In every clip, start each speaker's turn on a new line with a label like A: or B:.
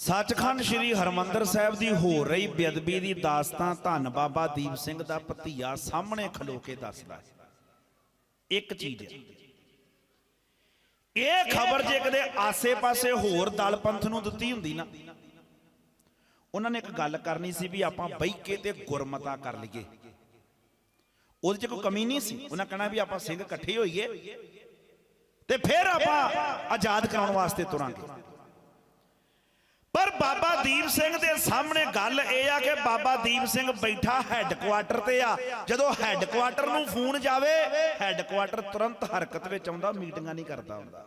A: ਸੱਚਖੰਡ ਸ੍ਰੀ ਹਰਮੰਦਰ ਸਾਹਿਬ ਦੀ ਹੋ ਰਹੀ ਬੇਅਦਬੀ ਦੀ ਦਾਸਤਾਨ ਧੰਨ ਬਾਬਾ ਦੀਪ ਸਿੰਘ ਦਾ ਭਤੀਆ ਸਾਹਮਣੇ ਖਲੋ ਕੇ ਦੱਸਦਾ ਇੱਕ ਚੀਜ਼ ਇਹ ਖਬਰ ਜੇ ਕਦੇ ਆਸੇ-ਪਾਸੇ ਹੋਰ ਦਲ ਪੰਥ ਨੂੰ ਦਿੱਤੀ ਹੁੰਦੀ ਨਾ, ਉਹਨਾਂ ਨੇ ਇੱਕ ਗੱਲ ਕਰਨੀ ਸੀ ਵੀ ਆਪਾਂ ਬਈ ਕੇ ਤੇ ਗੁਰਮਤਾ ਕਰ ਲਈਏ। ਉਹਦੇ 'ਚ ਕੋਈ ਕਮੀ ਨਹੀਂ ਸੀ। ਉਹਨਾਂ ਕਹਿਣਾ ਵੀ ਆਪਾਂ ਸਿੰਘ ਇਕੱਠੇ ਹੋਈਏ ਤੇ ਫਿਰ ਆਪਾਂ ਆਜ਼ਾਦ ਕਰਾਉਣ ਵਾਸਤੇ ਤੁਰਾਂਗੇ। ਦੀਪ ਸਿੰਘ ਦੇ ਸਾਹਮਣੇ ਗੱਲ ਇਹ ਆ ਕਿ ਬਾਬਾ ਦੀਪ ਸਿੰਘ ਬੈਠਾ ਹੈੱਡਕੁਆਟਰ ਤੇ ਆ। ਜਦੋਂ ਹੈੱਡਕੁਆਟਰ ਨੂੰ ਫੋਨ ਜਾਵੇ ਹੈੱਡਕੁਆਟਰ ਤੁਰੰਤ ਹਰਕਤ ਵਿੱਚ ਆਉਂਦਾ, ਮੀਟਿੰਗਾਂ ਨਹੀਂ ਕਰਦਾ ਹੁੰਦਾ।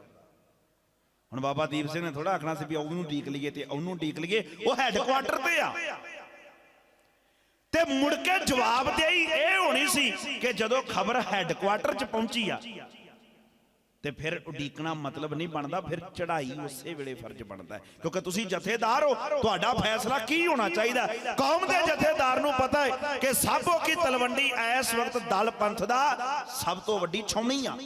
A: ਹੁਣ ਬਾਬਾ ਦੀਪ ਸਿੰਘ ਨੇ ਥੋੜਾ ਆਖਣਾ ਸੀ ਵੀ ਉਹਨੂੰ ਡੀਕ ਲਈਏ ਤੇ ਉਹਨੂੰ ਡੀਕ ਲਈਏ, ਉਹ ਹੈੱਡਕੁਆਟਰ ਤੇ ਆ। ਤੇ ਮੁੜ ਕੇ ਜਵਾਬ ਦੇਈ ਇਹ ਹੋਣੀ ਸੀ ਕਿ ਜਦੋਂ ਖਬਰ ਹੈੱਡਕੁਆਟਰ 'ਚ ਪਹੁੰਚੀ ਆ ਤੇ ਫਿਰ ਉਡੀਕਣਾ ਮਤਲਬ ਨਹੀਂ ਬਣਦਾ, ਫਿਰ ਚੜ੍ਹਾਈ ਉਸੇ ਵੇਲੇ ਫਰਜ਼ ਬਣਦਾ ਕਿਉਂਕਿ ਤੁਸੀਂ ਜਥੇਦਾਰ ਹੋ, ਤੁਹਾਡਾ ਫੈਸਲਾ ਕੀ ਹੋਣਾ ਚਾਹੀਦਾ? ਕੌਮ ਦੇ ਜਥੇਦਾਰ ਨੂੰ ਪਤਾ ਹੈ ਕਿ ਸਾਬੋ ਕੀ ਤਲਵੰਡੀ ਇਸ ਵਕਤ ਦਲ ਪੰਥ ਦਾ ਸਭ ਤੋਂ ਵੱਡੀ ਛਾਉਣੀ ਆ।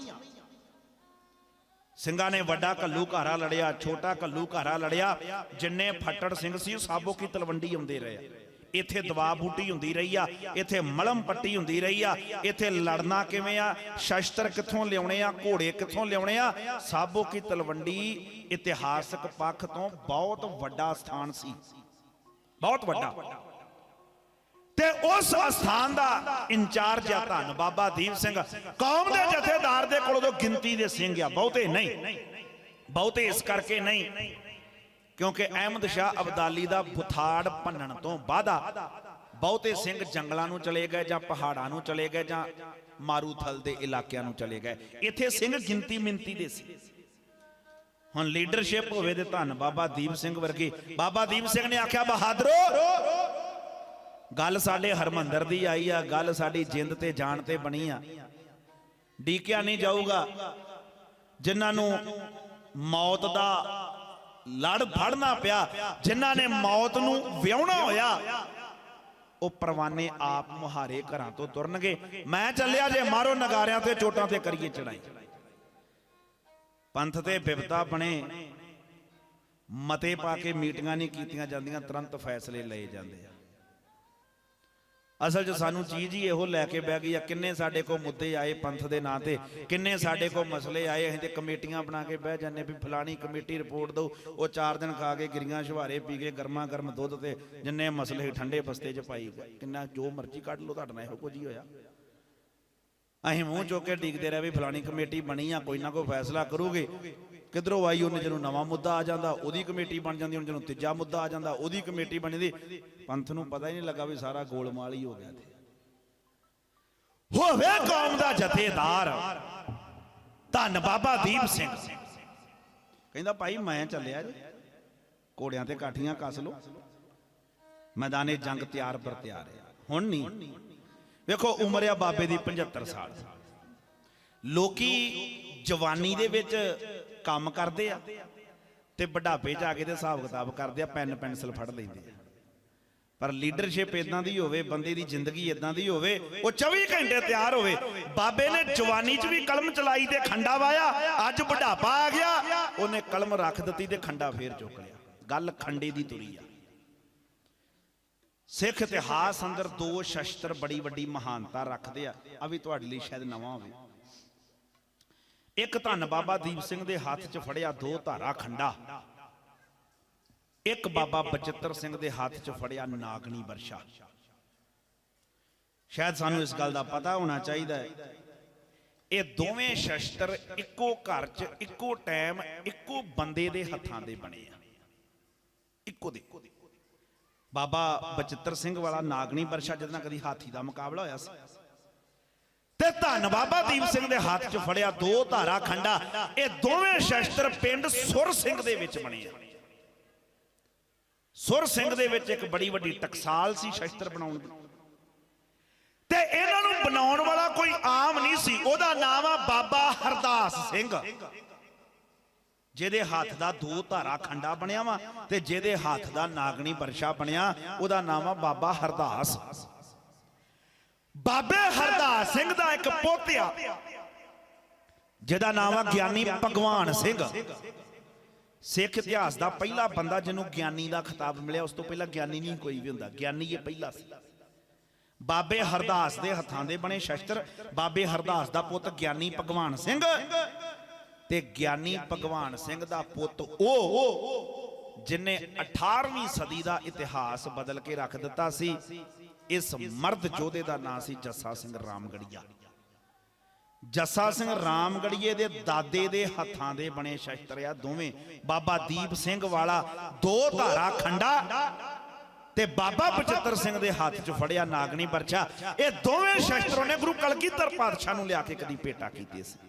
A: ਸਿੰਘਾਂ ਨੇ ਵੱਡਾ ਕੱਲੂ ਘਾਰਾ ਲੜਿਆ, ਛੋਟਾ ਕੱਲੂ ਘਾਰਾ ਲੜਿਆ, ਜਿੰਨੇ ਫੱਟੜ ਸਿੰਘ ਸੀ ਉਹ ਸਾਬੋ ਕੀ ਤਲਵੰਡੀ ਆਉਂਦੇ ਰਹੇ। ਇੱਥੇ ਦਵਾ ਬੂਟੀ ਹੁੰਦੀ ਰਹੀ ਆ, ਇੱਥੇ ਮਲਮ ਪੱਟੀ ਹੁੰਦੀ ਰਹੀ ਆ, ਇੱਥੇ ਲੜਨਾ ਕਿਵੇਂ ਆ, ਸ਼ਸਤਰ ਕਿੱਥੋਂ ਲਿਆਉਣੇ ਆ, ਘੋੜੇ ਕਿੱਥੋਂ ਲਿਆਉਣੇ ਆ, ਸਾਬੋ ਕੀ ਤਲਵੰਡੀ ਇਤਿਹਾਸਕ ਪੱਖ ਤੋਂ ਬਹੁਤ ਵੱਡਾ ਸਥਾਨ ਸੀ। ਬਹੁਤ ਵੱਡਾ। ਤੇ ਉਸ ਅਸਥਾਨ ਦਾ ਇੰਚਾਰਜ ਆ ਧੰਨ ਬਾਬਾ ਦੀਪ ਸਿੰਘ। ਕੌਮ ਦੇ ਜਥੇਦਾਰ ਦੇ ਕੋਲ ਉਦੋਂ ਗਿਣਤੀ ਦੇ ਸਿੰਘ ਆ, ਬਹੁਤੇ ਨਹੀਂ। ਬਹੁਤੇ ਇਸ ਕਰਕੇ ਨਹੀਂ। ਕਿਉਂਕਿ ਅਹਿਮਦ ਸ਼ਾਹ ਅਬਦਾਲੀ ਦਾ ਬੁਥਾੜ ਭੰਨਣ ਤੋਂ ਬਾਅਦਾ ਬਹੁਤੇ ਸਿੰਘ ਜੰਗਲਾਂ ਨੂੰ ਚਲੇ ਗਏ ਜਾਂ ਪਹਾੜਾਂ ਨੂੰ ਚਲੇ ਗਏ ਜਾਂ ਮਾਰੂਥਲ ਦੇ ਇਲਾਕਿਆਂ ਨੂੰ ਚਲੇ ਗਏ। ਇੱਥੇ ਸਿੰਘ ਗਿਣਤੀ ਮਿੰਤੀ ਦੇ ਸੀ। ਹੁਣ ਲੀਡਰਸ਼ਿਪ ਹੋਵੇ ਤੇ ਧੰਨ ਬਾਬਾ ਦੀਪ ਸਿੰਘ ਵਰਗੇ। ਬਾਬਾ ਦੀਪ ਸਿੰਘ ਨੇ ਆਖਿਆ ਬਹਾਦਰੋ ਗੱਲ ਸਾਡੇ ਹਰਮੰਦਰ ਦੀ ਆਈ ਆ ਗੱਲ ਸਾਡੀ ਜਿੰਦ ਤੇ ਜਾਨ ਤੇ ਬਣੀ ਆ। ਡੀਕਿਆ ਨਹੀਂ ਜਾਊਗਾ। ਜਿਨ੍ਹਾਂ ਨੂੰ ਮੌਤ ਦਾ ਲੜ ਫੜਨਾ ਪਿਆ, ਜਿਨ੍ਹਾਂ ਨੇ ਮੌਤ ਨੂੰ ਵਿਆਹਣਾ ਹੋਇਆ। ਉਹ ਪਰਵਾਨੇ ਆਪ ਮੁਹਾਰੇ ਘਰਾਂ ਤੋਂ ਤੁਰਨਗੇ। ਮੈਂ ਚੱਲਿਆ ਜੇ ਮਾਰੋ ਨਗਾਰਿਆਂ ਤੇ, ਚੋਟਾਂ ਤੇ ਕਰੀਏ ਚੜਾਈ। ਪੰਥ ਤੇ ਬਿਪਤਾ ਬਣੇ। ਮਤੇ ਪਾ ਕੇ ਮੀਟਿੰਗਾਂ ਨਹੀਂ ਕੀਤੀਆਂ ਜਾਂਦੀਆਂ, ਤੁਰੰਤ ਫੈਸਲੇ ਲਏ ਜਾਂਦੇ ਆ। ਅਸਲ 'ਚ ਸਾਨੂੰ ਚੀਜ਼ ਹੀ ਇਹੋ ਲੈ ਕੇ ਬਹਿ ਗਈ ਆ, ਕਿੰਨੇ ਸਾਡੇ ਕੋਲ ਮੁੱਦੇ ਆਏ ਪੰਥ ਦੇ ਨਾਂ ਤੇ, ਕਿੰਨੇ ਸਾਡੇ ਕੋਲ ਮਸਲੇ ਆਏ, ਅਸੀਂ ਤੇ ਕਮੇਟੀਆਂ ਬਣਾ ਕੇ ਬਹਿ ਜਾਂਦੇ ਵੀ ਫਲਾਣੀ ਕਮੇਟੀ ਰਿਪੋਰਟ ਦਿਓ, ਉਹ ਚਾਰ ਦਿਨ ਖਾ ਕੇ ਗਿਰੀਆਂ ਸ਼ਵਾਰੇ ਪੀ ਕੇ ਗਰਮਾ ਗਰਮ ਦੁੱਧ ਤੇ ਜਿੰਨੇ ਮਸਲੇ ਠੰਡੇ ਬਸਤੇ 'ਚ ਪਾਈ, ਕਿੰਨਾ ਜੋ ਮਰਜ਼ੀ ਕੱਢ ਲਓ, ਤੁਹਾਡਾ ਨਾਲ ਇਹੋ ਕੁਝ ਹੀ ਹੋਇਆ। ਅਸੀਂ ਮੂੰਹ ਚੁੱਕ ਕੇ ਡੀਕਦੇ ਰਹੇ ਵੀ ਫਲਾਣੀ ਕਮੇਟੀ ਬਣੀ ਆ, ਕੋਈ ਨਾ ਕੋਈ ਫੈਸਲਾ ਕਰੂਗੇ। ਕਿਧਰੋਂ ਆਈ ਉਹਨੇ ਜਦੋਂ ਨਵਾਂ ਮੁੱਦਾ ਆ ਜਾਂਦਾ, ਉਹਦੀ ਕਮੇਟੀ ਬਣ ਜਾਂਦੀ, ਹੁਣ ਜਦੋਂ ਤੀਜਾ ਮੁੱਦਾ ਆ ਜਾਂਦਾ, ਉਹਦੀ ਕਮੇਟੀ ਬਣ ਜਾਂਦੀ। ਪੰਥ ਨੂੰ ਪਤਾ ਹੀ ਨਹੀਂ ਲੱਗਾ ਵੀ ਸਾਰਾ ਗੋਲਮਾਲ ਹੀ ਹੋ ਗਿਆ ਤੇ ਹੋਵੇ ਕੌਮ ਦਾ ਜਥੇਦਾਰ। ਧੰਨ ਬਾਬਾ ਦੀਪ ਸਿੰਘ। ਕਹਿੰਦਾ, ਭਾਈ, ਮੈਂ ਚੱਲਿਆ ਜੀ। ਘੋੜਿਆਂ ਤੇ ਕਾਠੀਆਂ ਕੱਸ ਲੋ ਮੈਦਾਨੇ ਜੰਗ ਤਿਆਰ ਪਰ ਤਿਆਰ ਹੈ ਹੁਣ ਨਹੀਂ। ਵੇਖੋ, ਉਮਰ ਆ ਬਾਬੇ ਦੀ 75 ਸਾਲ। ਲੋਕੀ ਜਵਾਨੀ ਦੇ ਵਿੱਚ ਕੰਮ ਕਰਦੇ ਆ ਤੇ ਬੁਢਾਪੇ ਚ ਆ ਕੇ ਤੇ ਹਿਸਾਬ ਕਿਤਾਬ ਕਰਦੇ ਆ, ਪੈਨ ਪੈਨਸਲ ਫੜ ਲੈਂਦੇ ਆ। ਪਰ ਲੀਡਰਸ਼ਿਪ ਇਦਾਂ ਦੀ ਹੋਵੇ, ਬੰਦੇ ਦੀ ਜ਼ਿੰਦਗੀ ਇਦਾਂ ਦੀ ਹੋਵੇ, ਉਹ 24 ਘੰਟੇ ਤਿਆਰ ਹੋਵੇ। ਬਾਬੇ ਨੇ ਜਵਾਨੀ 'ਚ ਵੀ ਕਲਮ ਚਲਾਈ ਤੇ ਖੰਡਾ ਵਾਇਆ, ਅੱਜ ਬੁਢਾਪਾ ਆ ਗਿਆ, ਉਹਨੇ ਕਲਮ ਰੱਖ ਦਿੱਤੀ ਤੇ ਖੰਡਾ ਫੇਰ ਚੁੱਕ ਲਿਆ। ਗੱਲ ਖੰਡੇ ਦੀ ਤੁਰੀ ਆ। ਸਿੱਖ ਇਤਿਹਾਸ ਅੰਦਰ ਦੋ ਸ਼ਸਤਰ ਬੜੀ ਵੱਡੀ ਮਹਾਨਤਾ ਰੱਖਦੇ ਆ। ਆ ਵੀ ਤੁਹਾਡੇ ਲਈ ਸ਼ਾਇਦ ਨਵਾਂ ਹੋਵੇ। ਇੱਕ ਧੰਨ ਬਾਬਾ ਦੀਪ ਸਿੰਘ ਦੇ ਹੱਥ 'ਚ ਫੜਿਆ ਦੋ ਧਾਰਾ ਖੰਡਾ। ਇੱਕ ਬਾਬਾ ਬਚਿੱਤਰ ਸਿੰਘ ਦੇ ਹੱਥ 'ਚ ਫੜਿਆ ਨਾਗਣੀ ਵਰਸ਼ਾ। ਸ਼ਾਇਦ ਸਾਨੂੰ ਇਸ ਗੱਲ ਦਾ ਪਤਾ ਹੋਣਾ ਚਾਹੀਦਾ ਹੈ। ਇਹ ਦੋਵੇਂ ਸ਼ਸਤਰ ਇੱਕੋ ਘਰ 'ਚ, ਇੱਕੋ ਟਾਈਮ, ਇੱਕੋ ਬੰਦੇ ਦੇ ਹੱਥਾਂ ਦੇ ਬਣੇ ਆ। ਇੱਕੋ ਦੇ। ਬਾਬਾ ਬਚਿੱਤਰ ਸਿੰਘ ਵਾਲਾ ਨਾਗਣੀ ਵਰਸ਼ਾ ਜਿਹਦੇ ਨਾਲ ਕਦੀ ਹਾਥੀ ਦਾ ਮੁਕਾਬਲਾ ਹੋਇਆ ਸੀ। ਤੇ ਧੰਨ ਬਾਬਾ ਦੀਪ ਸਿੰਘ ਦੇ ਹੱਥ 'ਚ ਫੜਿਆ ਦੋ ਧਾਰਾ ਖੰਡਾ, ਇਹ ਦੋਵੇਂ ਸ਼ਸਤਰ ਪਿੰਡ ਸੁਰ ਸਿੰਘ ਦੇ ਵਿੱਚ ਬਣੇ ਆ। ਸੁਰ ਸਿੰਘ ਦੇ ਵਿੱਚ ਇੱਕ ਬੜੀ ਵੱਡੀ ਟਕਸਾਲ ਸੀ ਸ਼ਸਤਰ ਬਣਾਉਣ ਦੀ। ਤੇ ਇਹਨਾਂ ਨੂੰ ਬਣਾਉਣ ਵਾਲਾ ਕੋਈ ਆਮ ਨਹੀਂ ਸੀ, ਉਹਦਾ ਨਾਮ ਆ ਬਾਬਾ ਹਰਦਾਸ ਸਿੰਘ। ਜਿਹਦੇ ਹੱਥ ਦਾ ਦੋ ਧਾਰਾ ਖੰਡਾ ਬਣਿਆ ਵਾ ਤੇ ਜਿਹਦੇ ਹੱਥ ਦਾ ਨਾਗਣੀ ਵਰਸ਼ਾ ਬਣਿਆ, ਉਹਦਾ ਨਾਮ ਆ ਬਾਬਾ ਹਰਦਾਸ। ਬਾਬੇ ਹਰਦਾਸ ਸਿੰਘ ਦਾ ਇੱਕ ਪੋਤਿਆ, ਜਿਹਦਾ ਨਾਮ ਆ ਗਿਆਨੀ ਭਗਵਾਨ ਸਿੰਘ। ਸਿੱਖ ਇਤਿਹਾਸ ਦਾ ਪਹਿਲਾ ਬੰਦਾ ਜਿਹਨੂੰ ਗਿਆਨੀ ਦਾ ਖਿਤਾਬ ਮਿਲਿਆ, ਉਸ ਤੋਂ ਪਹਿਲਾਂ ਗਿਆਨੀ ਨਹੀਂ ਕੋਈ ਵੀ ਹੁੰਦਾ, ਗਿਆਨੀ ਇਹ ਪਹਿਲਾ ਸੀ। ਬਾਬੇ ਹਰਦਾਸ ਦੇ ਹੱਥਾਂ ਦੇ ਬਣੇ ਸ਼ਸਤਰ, ਬਾਬੇ ਹਰਦਾਸ ਦਾ ਪੁੱਤ ਗਿਆਨੀ ਭਗਵਾਨ ਸਿੰਘ ਤੇ ਗਿਆਨੀ ਭਗਵਾਨ ਸਿੰਘ ਦਾ ਪੁੱਤ ਉਹ, ਜਿਨੇ 18ਵੀਂ ਸਦੀ ਦਾ ਇਤਿਹਾਸ ਬਦਲ ਕੇ ਰੱਖ ਦਿੱਤਾ ਸੀ। ਇਸ ਮਰਦ ਯੋਧੇ ਦਾ ਨਾਂ ਸੀ ਜੱਸਾ ਸਿੰਘ ਰਾਮਗੜੀਆ। ਜੱਸਾ ਸਿੰਘ ਰਾਮਗੜੀਏ ਦੇ ਦਾਦੇ ਦੇ ਹੱਥਾਂ ਦੇ ਬਣੇ ਸ਼ਸਤਰ ਆ ਦੋਵੇਂ। ਬਾਬਾ ਦੀਪ ਸਿੰਘ ਵਾਲਾ ਦੋ ਧਾਰਾ ਖੰਡਾ ਤੇ ਬਾਬਾ ਬਚਿੱਤਰ ਸਿੰਘ ਦੇ ਹੱਥ 'ਚ ਫੜਿਆ ਨਾਗਣੀ ਪਰਚਾ। ਇਹ ਦੋਵੇਂ ਸ਼ਸਤਰ ਨੇ ਗੁਰੂ ਕਲਗੀਧਰ ਪਾਤਸ਼ਾਹ ਨੂੰ ਲਿਆ ਕੇ ਕਦੀ ਭੇਟਾ ਕੀਤੇ ਸੀ।